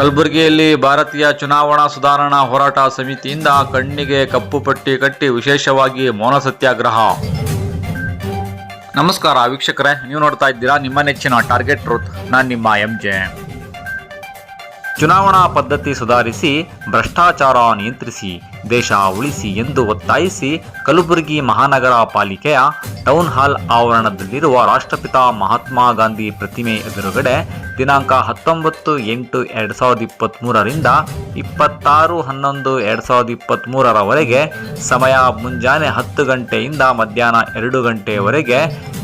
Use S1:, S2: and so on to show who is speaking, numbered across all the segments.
S1: ಕಲಬುರಗಿಯಲ್ಲಿ ಭಾರತೀಯ ಚುನಾವಣಾ ಸುಧಾರಣಾ ಹೋರಾಟ ಸಮಿತಿಯಿಂದ ಕಣ್ಣಿಗೆ ಕಪ್ಪು ಪಟ್ಟಿ ಕಟ್ಟಿ ವಿಶೇಷವಾಗಿ ಮೌನ ಸತ್ಯಾಗ್ರಹ. ನಮಸ್ಕಾರ ವೀಕ್ಷಕರೇ, ನೀವು ನೋಡ್ತಾ ಇದ್ದೀರಾ ನಿಮ್ಮ ನೆಚ್ಚಿನ ಟಾರ್ಗೆಟ್ ಟ್ರೂತ್ ನಾನು ನಿಮ್ಮ ಎಂ ಜೆ ಚುನಾವಣಾ ಪದ್ಧತಿ ಸುಧಾರಿಸಿ, ಭ್ರಷ್ಟಾಚಾರ ನಿಯಂತ್ರಿಸಿ, ದೇಶ ಉಳಿಸಿ ಎಂದು ಒತ್ತಾಯಿಸಿ ಕಲಬುರಗಿ ಮಹಾನಗರ ಪಾಲಿಕೆಯ ಟೌನ್ ಹಾಲ್ ಆವರಣದಲ್ಲಿರುವ ರಾಷ್ಟ್ರಪಿತ ಮಹಾತ್ಮ ಗಾಂಧಿ ಪ್ರತಿಮೆ ಎದುರುಗಡೆ ದಿನಾಂಕ ಹತ್ತೊಂಬತ್ತು ಎಂಟು ಎರಡು ಸಾವಿರದ ಇಪ್ಪತ್ತ್ಮೂರರಿಂದ ಇಪ್ಪತ್ತಾರು ಹನ್ನೊಂದು ಎರಡು ಸಾವಿರದ ಇಪ್ಪತ್ತ್ಮೂರರವರೆಗೆ ಸಮಯ ಮುಂಜಾನೆ ಹತ್ತು ಗಂಟೆಯಿಂದ ಮಧ್ಯಾಹ್ನ ಎರಡು ಗಂಟೆಯವರೆಗೆ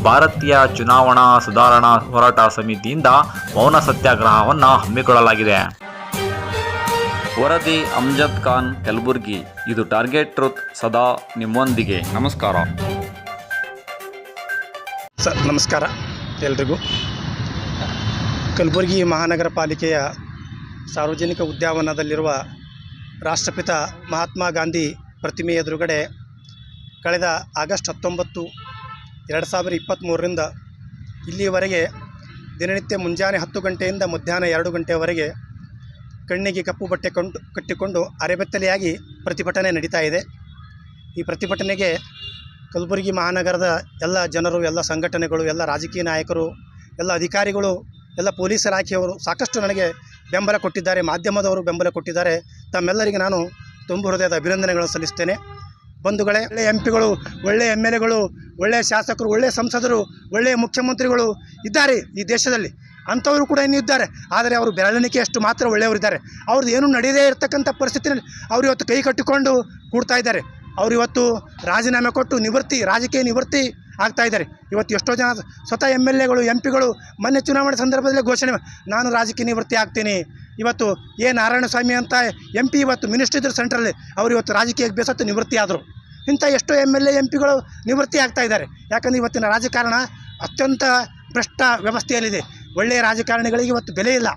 S1: ಭಾರತೀಯ ಚುನಾವಣಾ ಸುಧಾರಣಾ ಹೋರಾಟ ಸಮಿತಿಯಿಂದ ಮೌನ ಸತ್ಯಾಗ್ರಹವನ್ನು ಹಮ್ಮಿಕೊಳ್ಳಲಾಗಿದೆ. ವರದಿ ಅಮ್ಜದ್ ಖಾನ್ ಕಲಬುರ್ಗಿ. ಇದು ಟಾರ್ಗೆಟ್ ಟ್ರೂತ್ ಸದಾ ನಿಮ್ಮೊಂದಿಗೆ. ನಮಸ್ಕಾರ.
S2: ಸರ್, ನಮಸ್ಕಾರ ಎಲ್ರಿಗೂ. ಕಲಬುರ್ಗಿ ಮಹಾನಗರ ಪಾಲಿಕೆಯ ಸಾರ್ವಜನಿಕ ಉದ್ಯಾನವನದಲ್ಲಿರುವ ರಾಷ್ಟ್ರಪಿತ ಮಹಾತ್ಮ ಗಾಂಧಿ ಪ್ರತಿಮೆ ಎದುರುಗಡೆ ಕಳೆದ ಆಗಸ್ಟ್ ಹತ್ತೊಂಬತ್ತು, ಎರಡು ಸಾವಿರ ಇಪ್ಪತ್ತ್ಮೂರರಿಂದ ಇಲ್ಲಿಯವರೆಗೆ ದಿನನಿತ್ಯ ಮುಂಜಾನೆ ಹತ್ತು ಗಂಟೆಯಿಂದ ಮಧ್ಯಾಹ್ನ ಎರಡು ಗಂಟೆಯವರೆಗೆ ಕಣ್ಣಿಗೆ ಕಪ್ಪು ಬಟ್ಟೆ ಕೊಂಡು ಕಟ್ಟಿಕೊಂಡು ಅರೆಬೆತ್ತಲೆಯಾಗಿ ಪ್ರತಿಭಟನೆ ನಡೀತಾ ಇದೆ. ಈ ಪ್ರತಿಭಟನೆಗೆ ಕಲಬುರಗಿ ಮಹಾನಗರದ ಎಲ್ಲ ಜನರು, ಎಲ್ಲ ಸಂಘಟನೆಗಳು, ಎಲ್ಲ ರಾಜಕೀಯ ನಾಯಕರು, ಎಲ್ಲ ಅಧಿಕಾರಿಗಳು, ಎಲ್ಲ ಪೊಲೀಸ್ ಇಲಾಖೆಯವರು ಸಾಕಷ್ಟು ನನಗೆ ಬೆಂಬಲ ಕೊಟ್ಟಿದ್ದಾರೆ. ಮಾಧ್ಯಮದವರು ಬೆಂಬಲ ಕೊಟ್ಟಿದ್ದಾರೆ. ತಮ್ಮೆಲ್ಲರಿಗೆ ನಾನು ತುಂಬ ಹೃದಯದ ಅಭಿನಂದನೆಗಳನ್ನು ಸಲ್ಲಿಸ್ತೇನೆ. ಬಂಧುಗಳೇ ಒಳ್ಳೆಯ ಎಂ ಪಿಗಳು ಒಳ್ಳೆಯ ಎಂ ಎಲ್ ಎಗಳು ಒಳ್ಳೆಯ ಶಾಸಕರು ಒಳ್ಳೆಯ ಸಂಸದರು ಒಳ್ಳೆಯ ಮುಖ್ಯಮಂತ್ರಿಗಳು ಇದ್ದಾರೆ ಈ ದೇಶದಲ್ಲಿ. ಅಂಥವರು ಕೂಡ ಇನ್ನೂ ಇದ್ದಾರೆ. ಆದರೆ ಅವರು ಬೆರಳೆಣಿಕೆಯಷ್ಟು ಮಾತ್ರ ಒಳ್ಳೆಯವರಿದ್ದಾರೆ ಅವ್ರದ್ದು ಏನೂ ನಡೆಯದೇ ಇರತಕ್ಕಂಥ ಪರಿಸ್ಥಿತಿಯಲ್ಲಿ ಅವರು ಇವತ್ತು ಕೈ ಕಟ್ಟಿಕೊಂಡು ಕೂಡ್ತಾ ಇದ್ದಾರೆ. ಅವರು ಇವತ್ತು ರಾಜೀನಾಮೆ ಕೊಟ್ಟು ನಿವೃತ್ತಿ, ರಾಜಕೀಯ ನಿವೃತ್ತಿ ಆಗ್ತಾ ಇದ್ದಾರೆ. ಇವತ್ತು ಎಷ್ಟೋ ಜನ ಸ್ವತಃ ಎಂ ಎಲ್ ಎಗಳು, ಎಂ ಪಿಗಳು ಮೊನ್ನೆ ಚುನಾವಣೆ ಸಂದರ್ಭದಲ್ಲಿ ಘೋಷಣೆ ನಾನು ರಾಜಕೀಯ ನಿವೃತ್ತಿ ಆಗ್ತೀನಿ. ಇವತ್ತು ಎ. ನಾರಾಯಣಸ್ವಾಮಿ ಅಂತ ಎಂ ಪಿ ಇವತ್ತು ಮಿನಿಸ್ಟರ್ ಇದ್ರು ಸೆಂಟ್ರಲ್ಲಿ ಅವರು ಇವತ್ತು ರಾಜಕೀಯಕ್ಕೆ ಬೇಸತ್ತು ನಿವೃತ್ತಿ ಆದರು. ಇಂಥ ಎಷ್ಟೋ ಎಂ ಎಲ್ ಎ, ಎಂ ಪಿಗಳು ನಿವೃತ್ತಿ ಆಗ್ತಾ ಇದ್ದಾರೆ. ಯಾಕಂದರೆ ಇವತ್ತಿನ ರಾಜಕಾರಣ ಅತ್ಯಂತ ಭ್ರಷ್ಟ ವ್ಯವಸ್ಥೆಯಲ್ಲಿದೆ. ಒಳ್ಳೆಯ ರಾಜಕಾರಣಿಗಳಿಗೆ ಇವತ್ತು ಬೆಲೆ ಇಲ್ಲ.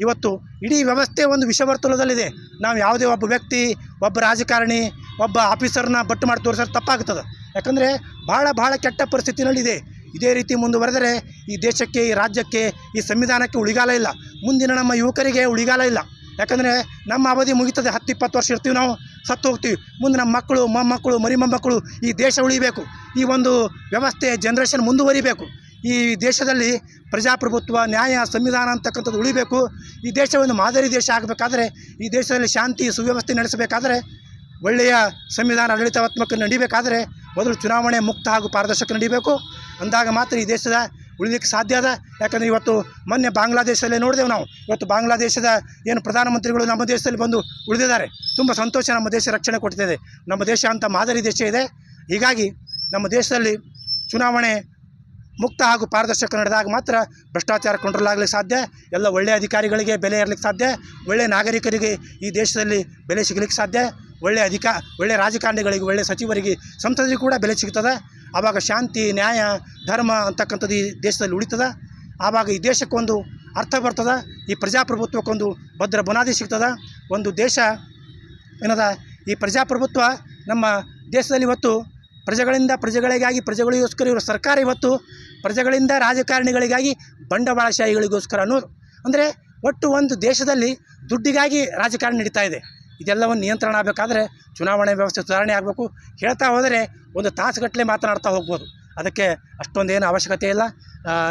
S2: ಇವತ್ತು ಇಡೀ ವ್ಯವಸ್ಥೆ ಒಂದು ವಿಷವರ್ತುಲದಲ್ಲಿದೆ. ನಾವು ಯಾವುದೇ ಒಬ್ಬ ವ್ಯಕ್ತಿ, ಒಬ್ಬ ರಾಜಕಾರಣಿ, ಒಬ್ಬ ಆಫೀಸರ್ನ ಬಟ್ಟು ಮಾಡಿ ತೋರಿಸೋದು ತಪ್ಪಾಗ್ತದೆ. ಯಾಕಂದರೆ ಭಾಳ ಭಾಳ ಕೆಟ್ಟ ಪರಿಸ್ಥಿತಿನಲ್ಲಿದೆ. ಇದೇ ರೀತಿ ಮುಂದುವರೆದರೆ ಈ ದೇಶಕ್ಕೆ, ಈ ರಾಜ್ಯಕ್ಕೆ, ಈ ಸಂವಿಧಾನಕ್ಕೆ ಉಳಿಗಾಲ ಇಲ್ಲ. ಮುಂದಿನ ನಮ್ಮ ಯುವಕರಿಗೆ ಉಳಿಗಾಲ ಇಲ್ಲ. ಯಾಕಂದರೆ ನಮ್ಮ ಅವಧಿ ಮುಗಿತದೆ. ಹತ್ತು, ಇಪ್ಪತ್ತು ವರ್ಷ ಇರ್ತೀವಿ ನಾವು. ಸತ್ತು ಹೋಗ್ತೀವಿ. ಮುಂದೆ ನಮ್ಮ ಮಕ್ಕಳು, ಮೊಮ್ಮಕ್ಕಳು ಮರಿ ಮೊಮ್ಮಕ್ಕಳು ಈ ದೇಶ ಉಳಿಬೇಕು. ಈ ಒಂದು ವ್ಯವಸ್ಥೆ ಜನ್ರೇಷನ್ ಮುಂದುವರಿಬೇಕು. ಈ ದೇಶದಲ್ಲಿ ಪ್ರಜಾಪ್ರಭುತ್ವ, ನ್ಯಾಯ, ಸಂವಿಧಾನ ಅಂತಕ್ಕಂಥದ್ದು ಉಳಿಬೇಕು. ಈ ದೇಶ ಒಂದು ಮಾದರಿ ದೇಶ ಆಗಬೇಕಾದ್ರೆ, ಈ ದೇಶದಲ್ಲಿ ಶಾಂತಿ, ಸುವ್ಯವಸ್ಥೆ ನಡೆಸಬೇಕಾದ್ರೆ, ಒಳ್ಳೆಯ ಸಂವಿಧಾನ ಆಡಳಿತಾತ್ಮಕ ನಡಿಬೇಕಾದ್ರೆ ಮೊದಲು ಚುನಾವಣೆ ಮುಕ್ತ ಹಾಗೂ ಪಾರದರ್ಶಕ ನಡಿಬೇಕು. ಅಂದಾಗ ಮಾತ್ರ ಈ ದೇಶದ ಉಳಿಲಿಕ್ಕೆ ಸಾಧ್ಯ ಅದ. ಯಾಕಂದರೆ ಇವತ್ತು ಮೊನ್ನೆ ಬಾಂಗ್ಲಾದೇಶದಲ್ಲೇ ನೋಡಿದೆವು ನಾವು. ಇವತ್ತು ಬಾಂಗ್ಲಾದೇಶದ ಏನು ಪ್ರಧಾನಮಂತ್ರಿಗಳು ನಮ್ಮ ದೇಶದಲ್ಲಿ ಬಂದು ಉಳಿದಿದ್ದಾರೆ. ತುಂಬ ಸಂತೋಷ ನಮ್ಮ ದೇಶ ರಕ್ಷಣೆ ಕೊಡ್ತಿದೆ ನಮ್ಮ ದೇಶ ಅಂತ ಮಾದರಿ ದೇಶ ಇದೆ. ಹೀಗಾಗಿ ನಮ್ಮ ದೇಶದಲ್ಲಿ ಚುನಾವಣೆ ಮುಕ್ತ ಹಾಗೂ ಪಾರದರ್ಶಕ ನಡೆದಾಗ ಮಾತ್ರ ಭ್ರಷ್ಟಾಚಾರ ಕಂಟ್ರೋಲ್ ಆಗಲಿಕ್ಕೆ ಸಾಧ್ಯ. ಎಲ್ಲ ಒಳ್ಳೆಯ ಅಧಿಕಾರಿಗಳಿಗೆ ಬೆಲೆ ಇರಲಿಕ್ಕೆ ಸಾಧ್ಯ. ಒಳ್ಳೆಯ ನಾಗರಿಕರಿಗೆ ಈ ದೇಶದಲ್ಲಿ ಬೆಲೆ ಸಿಗಲಿಕ್ಕೆ ಸಾಧ್ಯ. ಒಳ್ಳೆಯ ಅಧಿಕಾ ಒಳ್ಳೆಯ ರಾಜಕಾರಣಿಗಳಿಗೆ ಒಳ್ಳೆಯ ಸಚಿವರಿಗೆ, ಸಂಸದರಿಗೆ ಕೂಡ ಬೆಲೆ ಸಿಗ್ತದೆ. ಆವಾಗ ಶಾಂತಿ, ನ್ಯಾಯ, ಧರ್ಮ ಅಂತಕ್ಕಂಥದ್ದು ಈ ದೇಶದಲ್ಲಿ ಉಳಿತದೆ. ಆವಾಗ ಈ ದೇಶಕ್ಕೊಂದು ಅರ್ಥ ಬರ್ತದೆ. ಈ ಪ್ರಜಾಪ್ರಭುತ್ವಕ್ಕೊಂದು ಭದ್ರ ಬುನಾದಿ ಸಿಗ್ತದೆ. ಒಂದು ದೇಶ ಏನದ, ಈ ಪ್ರಜಾಪ್ರಭುತ್ವ ನಮ್ಮ ದೇಶದಲ್ಲಿ ಇವತ್ತು ಪ್ರಜೆಗಳಿಂದ ಪ್ರಜೆಗಳಿಗಾಗಿ, ಪ್ರಜೆಗಳಿಗೋಸ್ಕರ ಇವರು ಸರ್ಕಾರ ಇವತ್ತು, ಪ್ರಜೆಗಳಿಂದ ರಾಜಕಾರಣಿಗಳಿಗಾಗಿ ಬಂಡವಾಳಶಾಹಿಗಳಿಗೋಸ್ಕರ ಅನ್ನೋದು. ಅಂದರೆ ಒಟ್ಟು ಒಂದು ದೇಶದಲ್ಲಿ ದುಡ್ಡಿಗಾಗಿ ರಾಜಕಾರಣ ನಡೀತಾ ಇದೆ. ಇದೆಲ್ಲವನ್ನು ನಿಯಂತ್ರಣ ಆಗಬೇಕಾದ್ರೆ ಚುನಾವಣೆ ವ್ಯವಸ್ಥೆ ಸುಧಾರಣೆ ಆಗಬೇಕು. ಹೇಳ್ತಾ ಹೋದರೆ ಒಂದು ತಾಸುಗಟ್ಟಲೆ ಮಾತನಾಡ್ತಾ ಹೋಗ್ಬೋದು. ಅದಕ್ಕೆ ಅಷ್ಟೊಂದೇನು ಅವಶ್ಯಕತೆ ಇಲ್ಲ.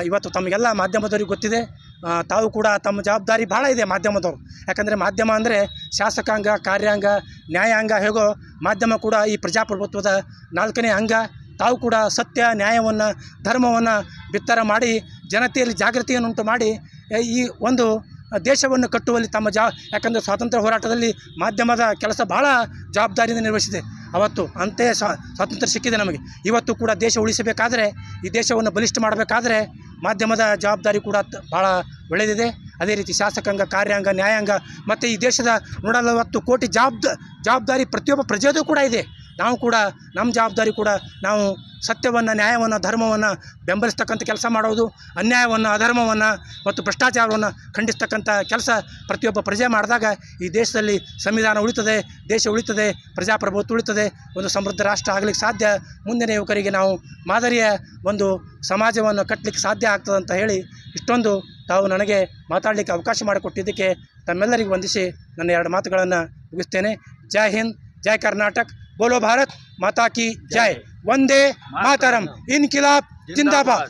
S2: ಇವತ್ತು ತಮಗೆಲ್ಲ ಮಾಧ್ಯಮದವ್ರಿಗೆ ಗೊತ್ತಿದೆ. ತಾವು ಕೂಡ ತಮ್ಮ ಜವಾಬ್ದಾರಿ ಭಾಳ ಇದೆ ಮಾಧ್ಯಮದವರು. ಯಾಕಂದರೆ ಮಾಧ್ಯಮ ಅಂದರೆ ಶಾಸಕಾಂಗ, ಕಾರ್ಯಾಂಗ, ನ್ಯಾಯಾಂಗ, ಹೇಗೋ ಮಾಧ್ಯಮ ಕೂಡ ಈ ಪ್ರಜಾಪ್ರಭುತ್ವದ ನಾಲ್ಕನೇ ಅಂಗ. ತಾವು ಕೂಡ ಸತ್ಯ, ನ್ಯಾಯವನ್ನು, ಧರ್ಮವನ್ನು ಬಿತ್ತರ ಮಾಡಿ ಜನತೆಯಲ್ಲಿ ಜಾಗೃತಿಯನ್ನುಂಟು ಮಾಡಿ, ಈ ಒಂದು ದೇಶವನ್ನು ಕಟ್ಟುವಲ್ಲಿ ತಮ್ಮ ಜಾ ಯಾಕಂದರೆ ಸ್ವಾತಂತ್ರ್ಯ ಹೋರಾಟದಲ್ಲಿ ಮಾಧ್ಯಮದ ಕೆಲಸ ಭಾಳ ಜವಾಬ್ದಾರಿಯಿಂದ ನಿರ್ವಹಿಸಿದೆ. ಅವತ್ತು ಅಂತೆ ಸ್ವಾ ಸ್ವಾತಂತ್ರ್ಯ ಸಿಕ್ಕಿದೆ ನಮಗೆ. ಇವತ್ತು ಕೂಡ ದೇಶ ಉಳಿಸಬೇಕಾದರೆ, ಈ ದೇಶವನ್ನು ಬಲಿಷ್ಠ ಮಾಡಬೇಕಾದರೆ ಮಾಧ್ಯಮದ ಜವಾಬ್ದಾರಿ ಕೂಡ ಭಾಳ ಒಳ್ಳೆಯದಿದೆ. ಅದೇ ರೀತಿ ಶಾಸಕಾಂಗ, ಕಾರ್ಯಾಂಗ, ನ್ಯಾಯಾಂಗ ಮತ್ತು ಈ ದೇಶದ ನೂರ ಕೋಟಿ ಜವಾಬ್ದ ಜವಾಬ್ದಾರಿ ಪ್ರತಿಯೊಬ್ಬ ಪ್ರಜೆಯದು ಕೂಡ ಇದೆ. ನಾವು ಕೂಡ ನಮ್ಮ ಜವಾಬ್ದಾರಿ ಕೂಡ ನಾವು ಸತ್ಯವನ್ನು, ನ್ಯಾಯವನ್ನು, ಧರ್ಮವನ್ನು ಬೆಂಬಲಿಸ್ತಕ್ಕಂಥ ಕೆಲಸ ಮಾಡೋದು, ಅನ್ಯಾಯವನ್ನು, ಅಧರ್ಮವನ್ನು ಮತ್ತು ಭ್ರಷ್ಟಾಚಾರವನ್ನು ಖಂಡಿಸ್ತಕ್ಕಂಥ ಕೆಲಸ ಪ್ರತಿಯೊಬ್ಬ ಪ್ರಜೆ ಮಾಡಿದಾಗ ಈ ದೇಶದಲ್ಲಿ ಸಂವಿಧಾನ ಉಳಿತದೆ, ದೇಶ ಉಳಿತದೆ, ಪ್ರಜಾಪ್ರಭುತ್ವ ಉಳಿತದೆ, ಒಂದು ಸಮೃದ್ಧ ರಾಷ್ಟ್ರ ಆಗಲಿಕ್ಕೆ ಸಾಧ್ಯ. ಮುಂದಿನ ಯುವಕರಿಗೆ ನಾವು ಮಾದರಿಯ ಒಂದು ಸಮಾಜವನ್ನು ಕಟ್ಟಲಿಕ್ಕೆ ಸಾಧ್ಯ ಆಗ್ತದೆ ಅಂತ ಹೇಳಿ ಇಷ್ಟೊಂದು ತಾವು ನನಗೆ ಮಾತಾಡಲಿಕ್ಕೆ ಅವಕಾಶ ಮಾಡಿಕೊಟ್ಟಿದ್ದಕ್ಕೆ ತಮ್ಮೆಲ್ಲರಿಗೂ ವಂದಿಸಿ ನನ್ನ ಎರಡು ಮಾತುಗಳನ್ನು ಮುಗಿಸ್ತೇನೆ. ಜೈ ಹಿಂದ್, ಜೈ ಕರ್ನಾಟಕ್. ಬೋಲೋ ಭಾರತ್ ಮಾತಾ ಕಿ ಜೈ ವಂದೇ ಮಾತರಂ ಇನ್ಕಿಲಾಬ್ ಜಿಂದಾಬಾದ್